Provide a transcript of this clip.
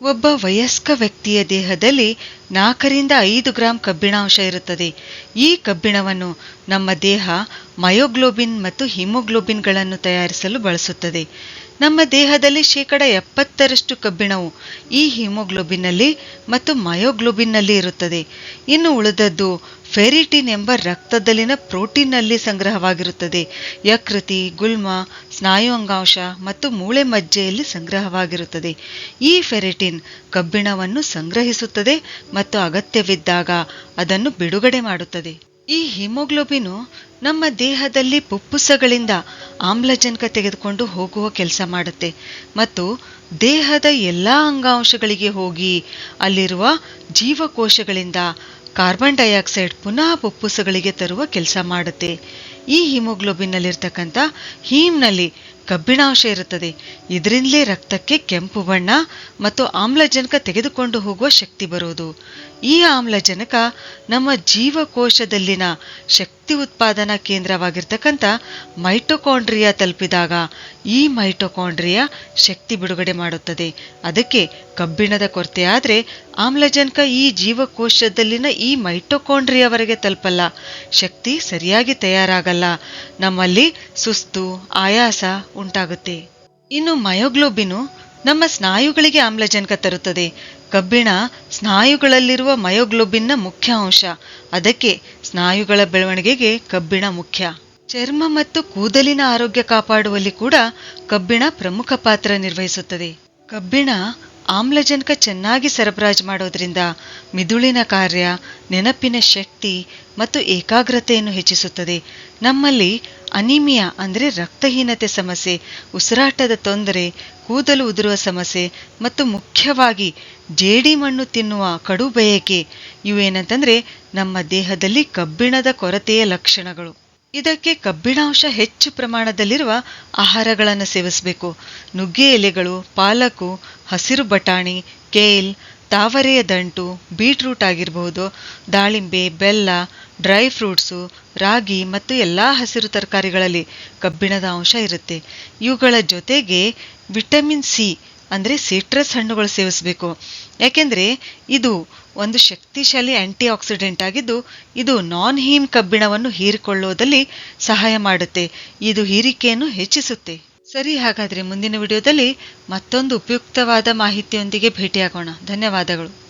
ಒಬ್ಬ ವಯಸ್ಕ ವ್ಯಕ್ತಿಯ ದೇಹದಲ್ಲಿ ನಾಲ್ಕರಿಂದ ಐದು ಗ್ರಾಂ ಕಬ್ಬಿಣಾಂಶ ಇರುತ್ತದೆ. ಈ ಕಬ್ಬಿಣವನ್ನು ನಮ್ಮ ದೇಹ ಮಯೋಗ್ಲೋಬಿನ್ ಮತ್ತು ಹಿಮೋಗ್ಲೋಬಿನ್ಗಳನ್ನು ತಯಾರಿಸಲು ಬಳಸುತ್ತದೆ. ನಮ್ಮ ದೇಹದಲ್ಲಿ ಶೇಕಡ ಎಪ್ಪತ್ತರಷ್ಟು ಕಬ್ಬಿಣವು ಈ ಹಿಮೋಗ್ಲೋಬಿನ್ನಲ್ಲಿ ಮತ್ತು ಮಯೋಗ್ಲೋಬಿನ್ನಲ್ಲಿ ಇರುತ್ತದೆ. ಇನ್ನು ಉಳಿದದ್ದು ಫೆರಿಟಿನ್ ಎಂಬ ರಕ್ತದಲ್ಲಿನ ಪ್ರೋಟೀನ್ನಲ್ಲಿ ಸಂಗ್ರಹವಾಗಿರುತ್ತದೆ. ಯಕೃತಿ, ಗುಲ್ಮ ಸ್ನಾಯು ಅಂಗಾಂಶ ಮತ್ತು ಮೂಳೆ ಮಜ್ಜೆಯಲ್ಲಿ ಸಂಗ್ರಹವಾಗಿರುತ್ತದೆ. ಈ ಫೆರಿಟಿನ್ ಕಬ್ಬಿಣವನ್ನು ಸಂಗ್ರಹಿಸುತ್ತದೆ ಮತ್ತು ಅಗತ್ಯವಿದ್ದಾಗ ಅದನ್ನು ಬಿಡುಗಡೆ ಮಾಡುತ್ತದೆ. ಈ ಹಿಮೋಗ್ಲೋಬಿನು ನಮ್ಮ ದೇಹದಲ್ಲಿ ಪುಪ್ಪುಸಗಳಿಂದ ಆಮ್ಲಜನಕ ತೆಗೆದುಕೊಂಡು ಹೋಗುವ ಕೆಲಸ ಮಾಡುತ್ತೆ ಮತ್ತು ದೇಹದ ಎಲ್ಲ ಅಂಗಾಂಶಗಳಿಗೆ ಹೋಗಿ ಅಲ್ಲಿರುವ ಜೀವಕೋಶಗಳಿಂದ ಕಾರ್ಬನ್ ಡೈಆಕ್ಸೈಡ್ ಪುನಃ ಪುಪ್ಪುಸಗಳಿಗೆ ತರುವ ಕೆಲಸ ಮಾಡುತ್ತೆ. ಈ ಹಿಮೋಗ್ಲೋಬಿನ್ನಲ್ಲಿರ್ತಕ್ಕಂಥ ಹೀಮ್ನಲ್ಲಿ ಕಬ್ಬಿಣಾಂಶ ಇರುತ್ತದೆ. ಇದರಿಂದಲೇ ರಕ್ತಕ್ಕೆ ಕೆಂಪು ಬಣ್ಣ ಮತ್ತು ಆಮ್ಲಜನಕ ತೆಗೆದುಕೊಂಡು ಹೋಗುವ ಶಕ್ತಿ ಬರುವುದು. ಈ ಆಮ್ಲಜನಕ ನಮ್ಮ ಜೀವಕೋಶದಲ್ಲಿನ ಶಕ್ತಿ ಉತ್ಪಾದನಾ ಕೇಂದ್ರವಾಗಿರ್ತಕ್ಕಂಥ ಮೈಟೊಕಾಂಡ್ರಿಯಾ ತಲುಪಿದಾಗ ಈ ಮೈಟೊಕಾಂಡ್ರಿಯಾ ಶಕ್ತಿ ಬಿಡುಗಡೆ ಮಾಡುತ್ತದೆ. ಅದಕ್ಕೆ ಕಬ್ಬಿಣದ ಕೊರತೆಯಾದರೆ ಆಮ್ಲಜನಕ ಈ ಜೀವಕೋಶದಲ್ಲಿನ ಈ ಮೈಟೊಕಾಂಡ್ರಿಯಾವರೆಗೆ ತಲುಪಲ್ಲ. ಶಕ್ತಿ ಸರಿಯಾಗಿ ತಯಾರಾಗಲ್ಲ. ನಮ್ಮಲ್ಲಿ ಸುಸ್ತು, ಆಯಾಸ ಉಂಟಾಗುತ್ತೆ. ಇನ್ನು ಮಯೋಗ್ಲೋಬಿನು ನಮ್ಮ ಸ್ನಾಯುಗಳಿಗೆ ಆಮ್ಲಜನಕ ತರುತ್ತದೆ. ಕಬ್ಬಿಣ ಸ್ನಾಯುಗಳಲ್ಲಿರುವ ಮಯೋಗ್ಲೋಬಿನ್ನ ಮುಖ್ಯ ಅಂಶ. ಅದಕ್ಕೆ ಸ್ನಾಯುಗಳ ಬೆಳವಣಿಗೆಗೆ ಕಬ್ಬಿಣ ಮುಖ್ಯ. ಚರ್ಮ ಮತ್ತು ಕೂದಲಿನ ಆರೋಗ್ಯ ಕಾಪಾಡುವಲ್ಲಿ ಕೂಡ ಕಬ್ಬಿಣ ಪ್ರಮುಖ ಪಾತ್ರ ನಿರ್ವಹಿಸುತ್ತದೆ. ಕಬ್ಬಿಣ ಆಮ್ಲಜನಕ ಚೆನ್ನಾಗಿ ಸರಬರಾಜು ಮಾಡೋದ್ರಿಂದ ಮಿದುಳಿನ ಕಾರ್ಯ, ನೆನಪಿನ ಶಕ್ತಿ ಮತ್ತು ಏಕಾಗ್ರತೆಯನ್ನು ಹೆಚ್ಚಿಸುತ್ತದೆ. ನಮ್ಮಲ್ಲಿ ಅನಿಮಿಯಾ ಅಂದರೆ ರಕ್ತಹೀನತೆ ಸಮಸ್ಯೆ, ಉಸಿರಾಟದ ತೊಂದರೆ, ಕೂದಲು ಉದುರುವ ಸಮಸ್ಯೆ ಮತ್ತು ಮುಖ್ಯವಾಗಿ ಜೇಡಿ ಮಣ್ಣು ತಿನ್ನುವ ಕಡು ಬಯಕೆ ಇವೇನಂತಂದರೆ ನಮ್ಮ ದೇಹದಲ್ಲಿ ಕಬ್ಬಿಣದ ಕೊರತೆಯ ಲಕ್ಷಣಗಳು. ಇದಕ್ಕೆ ಕಬ್ಬಿಣಾಂಶ ಹೆಚ್ಚು ಪ್ರಮಾಣದಲ್ಲಿರುವ ಆಹಾರಗಳನ್ನು ಸೇವಿಸಬೇಕು. ನುಗ್ಗೆ ಎಲೆಗಳು, ಪಾಲಕು, ಹಸಿರು ಬಟಾಣಿ, ಕೇಲ್, ತಾವರೆಯ ದಂಟು, ಬೀಟ್ರೂಟ್ ಆಗಿರಬಹುದು, ದಾಳಿಂಬೆ, ಬೆಲ್ಲ, ಡ್ರೈ ಫ್ರೂಟ್ಸು, ರಾಗಿ ಮತ್ತು ಎಲ್ಲ ಹಸಿರು ತರಕಾರಿಗಳಲ್ಲಿ ಕಬ್ಬಿಣದ ಅಂಶ ಇರುತ್ತೆ. ಇವುಗಳ ಜೊತೆಗೆ ವಿಟಮಿನ್ ಸಿ ಅಂದರೆ ಸಿಟ್ರಸ್ ಹಣ್ಣುಗಳು ಸೇವಿಸಬೇಕು. ಯಾಕೆಂದರೆ ಇದು ಒಂದು ಶಕ್ತಿಶಾಲಿ ಆಂಟಿ ಆಕ್ಸಿಡೆಂಟ್ ಆಗಿದ್ದು ಇದು ನಾನ್ ಹೀಮ್ ಕಬ್ಬಿಣವನ್ನು ಹೀರಿಕೊಳ್ಳುವುದಲ್ಲಿ ಸಹಾಯ ಮಾಡುತ್ತೆ. ಇದು ಹೀರಿಕೆಯನ್ನು ಹೆಚ್ಚಿಸುತ್ತೆ. ಸರಿ, ಹಾಗಾದ್ರೆ ಮುಂದಿನ ವಿಡಿಯೋದಲ್ಲಿ ಮತ್ತೊಂದು ಉಪಯುಕ್ತವಾದ ಮಾಹಿತಿಯೊಂದಿಗೆ ಭೇಟಿಯಾಗೋಣ. ಧನ್ಯವಾದಗಳು.